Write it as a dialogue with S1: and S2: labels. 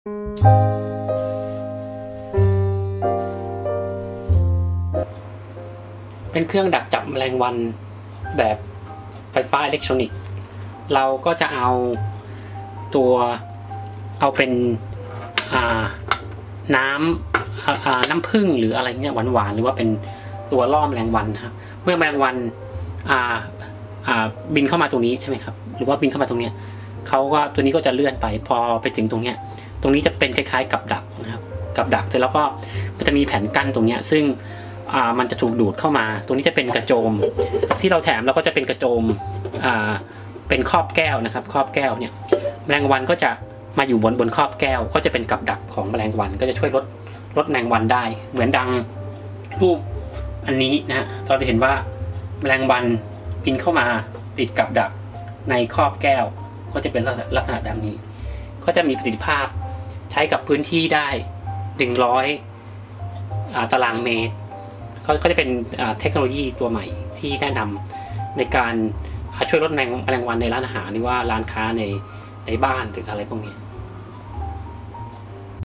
S1: เป็นเครื่องดักจับแมลงวันแบบไฟฟ้าอิเล็กทรอนิกส์ เราก็จะเอาตัวเอาเป็นน้ำน้ำผึ้งหรืออะไรเงี้ยหวานๆหรือว่าเป็นตัวล่อแมลงวันนะครับเมื่อแมลงวันบินเข้ามาตรงนี้ใช่ไหมครับ หรือว่าบินเข้ามาตรงเนี้ย เขาก็ตัวนี้ก็จะเลื่อนไปพอไปถึงตรงเนี้ยตรงนี้จะเป็นคล้ายๆกับดักนะครับกับดักเสร็จแล้วก็มันจะมีแผ่นกั้นตรงเนี้ยซึ่งอ่ามันจะถูกดูดเข้ามา ตรงนี้จะเป็นกระโจม ที่เราแถมเราก็จะเป็นกระโจมอ่าเป็นครอบแก้วนะครับ ครอบแก้วเนี่ยแมลงวันก็จะมาอยู่บนบนครอบแก้ว ก็จะเป็นกับดักของแมลงวัน ก็จะช่วยลดลดแมลงวันได้ เหมือนดังรูปอันนี้นะฮะเราจะเห็นว่าแมลงวันบินเข้ามาติดกับดักในครอบแก้ว ก็จะเป็นลักษณะแบบนี้ ก็จะมีประสิทธิภาพใช้กับพื้นที่ได้ถึงร้อยตารางเมตรเขาก็จะเป็นเทคโนโลยีตัวใหม่ที่แนะนำในการช่วยลดแรงแมลงวันในร้านอาหารหรือว่าร้านค้าในในบ้านหรืออะไรพวกนี้